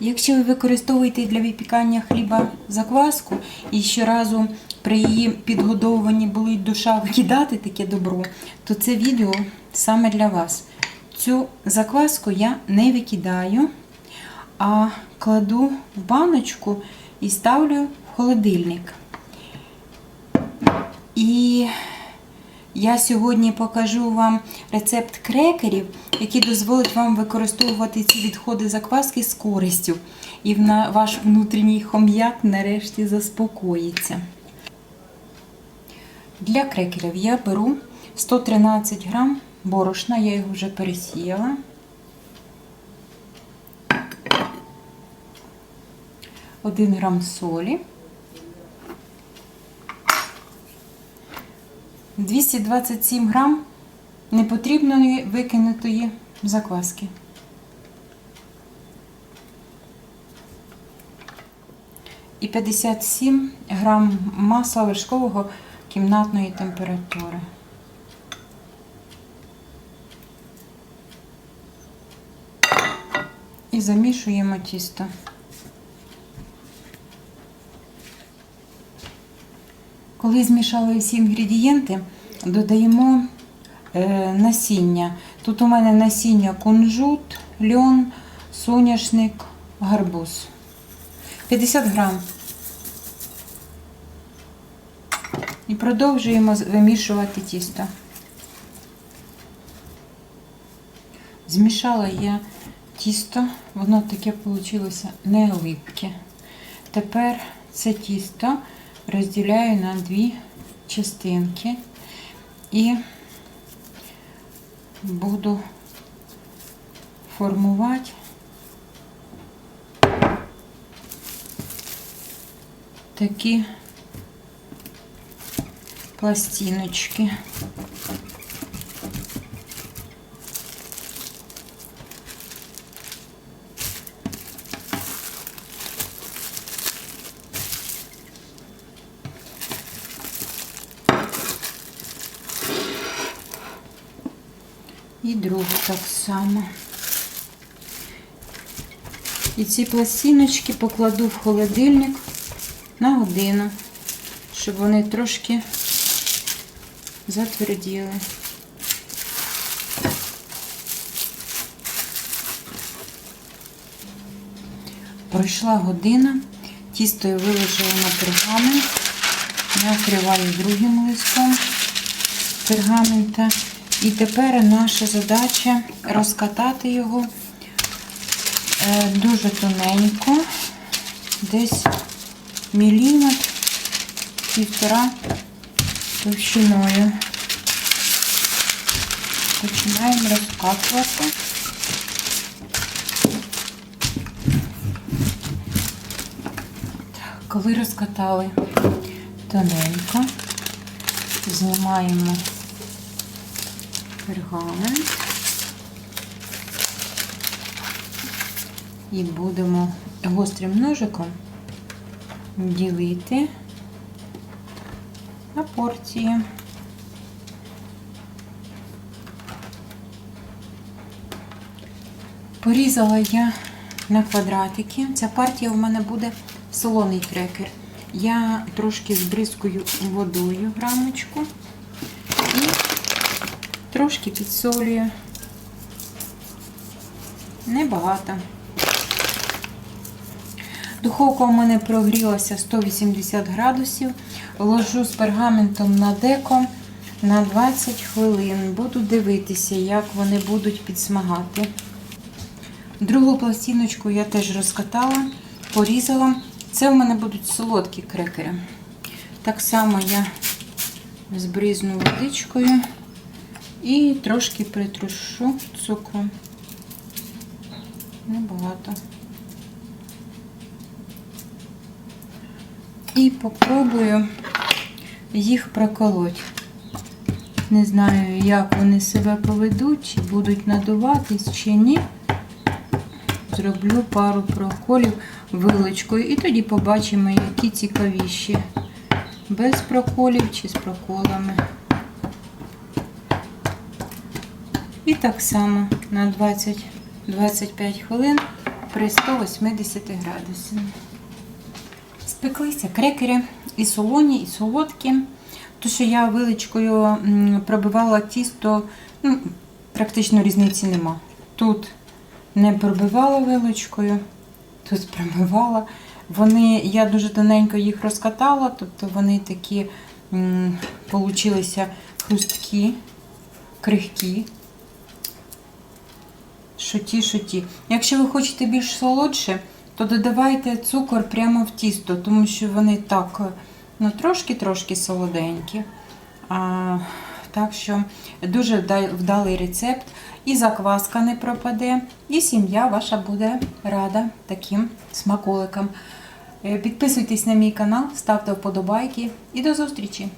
Якщо ви використовуєте для випікання хліба закваску і щоразу при її підгодовуванні болить душа викидати таке добро, то це відео саме для вас. Цю закваску я не викидаю, а кладу в баночку і ставлю в холодильник. І я сьогодні покажу вам рецепт крекерів, який дозволить вам використовувати ці відходи закваски з користю. І ваш внутрішній хом'як нарешті заспокоїться. Для крекерів я беру 113 грам борошна, я його вже пересіяла. Один грам солі. 227 грам непотрібної викинутої закваски. І 57 грам масла вершкового кімнатної температури. І замішуємо тісто. Коли змішали всі інгредієнти, додаємо е, насіння. Тут у мене насіння кунжут, льон, соняшник, гарбуз. 50 грам. І продовжуємо вимішувати тісто. Змішала я тісто, воно таке вийшло не липке. Тепер це тісто розділяю на дві частинки і буду формувати такі пластиночки. І другу так само. І ці пластиночки покладу в холодильник на годину, щоб вони трошки затверділи. Пройшла година, тісто я виложила на пергамент, я накриваю другим листом пергамента. І тепер наша задача розкатати його е, дуже тоненько, десь міліметр, півтора товщиною. Починаємо розкатувати. Так, Коли розкатали тоненько, знімаємо пергамент і будемо гострим ножиком ділити на порції. Порізала я на квадратики. Ця партія у мене буде солоний крекер. Я трошки збризкую водою грамочку і трошки підсолюю. Небагато. Духовка у мене прогрілася 180 градусів. Ложу з пергаментом на деко на 20 хвилин. Буду дивитися, як вони будуть підсмагати. Другу пластиночку я теж розкатала, порізала. Це в мене будуть солодкі крекери. Так само я збризну водичкою і трошки притрушу цукром. Небагато. І попробую їх проколоть. Не знаю, як вони себе поведуть, чи будуть надуватись, чи ні. Зроблю пару проколів вилочкою і тоді побачимо, які цікавіші. Без проколів чи з проколами. І так само на 20-25 хвилин при 180 градусах. Спеклися крекери і солоні, і солодкі. То, що я виличкою пробивала тісто, ну, практично різниці нема. Тут не пробивала вилочкою, тут пробивала. Вони, я дуже тоненько їх розкатала, тобто вони такі м, получилися хрусткі, крихкі. Що ті, що ті. Якщо ви хочете більш солодше, то додавайте цукор прямо в тісто, тому що вони так ну, трошки-трошки солоденькі. А, так що дуже вдалий рецепт. І закваска не пропаде, і сім'я ваша буде рада таким смаколикам. Е, Підписуйтесь на мій канал, ставте вподобайки і до зустрічі!